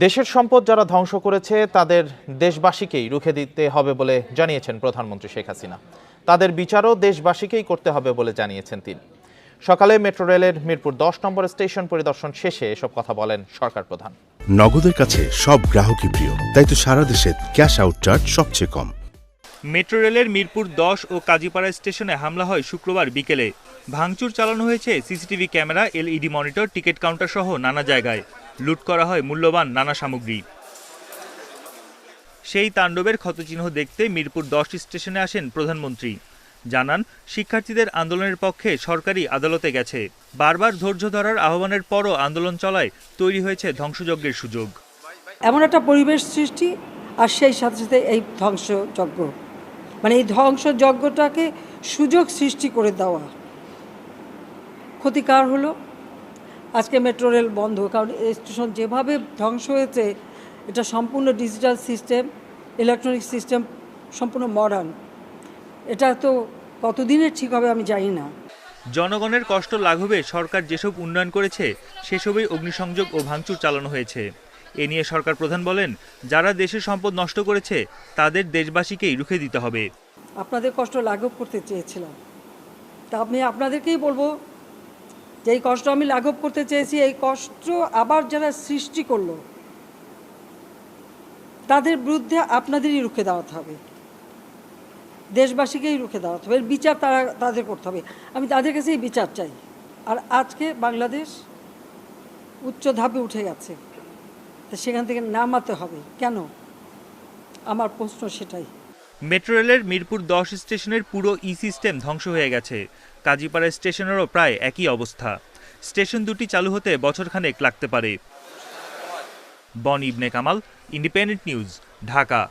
দেশের সম্পদ যারা ধ্বংস করেছে, তাদের দেশবাসীকেই রুখে দিতে হবে বলে জানিয়েছেন প্রধানমন্ত্রী শেখ হাসিনা। তাদের বিচারও দেশবাসীকেই করতে হবে বলে জানিয়েছেন তিনি। সকালে মেট্রো রেলের মিরপুর দশ নম্বর স্টেশন পরিদর্শন শেষে এসব কথা বলেন সরকার প্রধান। নগদের কাছে সব গ্রাহকই প্রিয়, তাই তো সারা দেশে ক্যাশ আউট চার্জ সবচেয়ে কম। মেট্রো রেলের মিরপুর দশ ও কাজীপাড়া স্টেশনে হামলা হয় শুক্রবার বিকেলে। ভাঙচুর চালানো হয়েছে CCTV camera, LED monitor, ticket counter সহ নানা জায়গায়। লুট করা হয় মূল্যবান নানা সামগ্রী। সেই তাণ্ডবের ক্ষতচিহ্ন দেখতে মিরপুর দশ স্টেশনে আসেন প্রধানমন্ত্রী। জানান, শিক্ষার্থীদের আন্দোলনের পক্ষে সরকারি আদালতে গেছে। বারবার ধৈর্য ধরার আহ্বানের পরও আন্দোলন চলায় তৈরি হয়েছে ধ্বংসযজ্ঞের সুযোগ। এমন একটা পরিবেশ সৃষ্টি, আর সেই সাথে সাথে এই ধ্বংসযজ্ঞ। মানে এই ধ্বংসযজ্ঞটাকে সুযোগ সৃষ্টি করে দেওয়া। ক্ষতিকার হলো। আজকে মেট্রো রেল বন্ধ, কারণ স্টেশন যেভাবে ধ্বংস হয়েছে, এটা সম্পূর্ণ ডিজিটাল সিস্টেম ইলেকট্রনিক সিস্টেম সম্পূর্ণ মডার্ন এটা তো কতদিনের ঠিক হবে আমি জানি না। জনগণের কষ্ট লাঘবে, সরকার যেসব উন্নয়ন করেছে, সেসবই অগ্নিসংযোগ ও ভাঙচুর চালানো হয়েছে। এ নিয়ে সরকার প্রধান বলেন, যারা দেশের সম্পদ নষ্ট করেছে, তাদের দেশবাসীকেই রুখে দিতে হবে। আপনাদের কষ্ট লাঘব করতে চেয়েছিলাম। তা আমি আপনাদেরকেই বলব যে এই কষ্ট আমি লাঘব করতে চেয়েছি, এই কষ্ট আবার যারা সৃষ্টি করল, তাদের বিরুদ্ধে আপনাদেরই রুখে দাঁড়াতে হবে। দেশবাসীকেই রুখে দাঁড়াতে হবে। এর বিচার তারা, তাদের করতে হবে। আমি তাদের কাছেই বিচার চাই। আর আজকে বাংলাদেশ উচ্চ ধাপে উঠে গেছে। সেখান থেকে নামাতে হবে। কেন? আমার প্রশ্ন সেটাই। মেট্রো রেলের মিরপুর দশ স্টেশনের পুরো ই সিস্টেম ধ্বংস হয়ে গেছে। কাজীপাড়া স্টেশনেরও প্রায় একই অবস্থা। স্টেশন দুটি চালু হতে বছরখানেক লাগতে পারে। বন ইবনে কামাল, ইন্ডিপেন্ডেন্ট নিউজ, ঢাকা।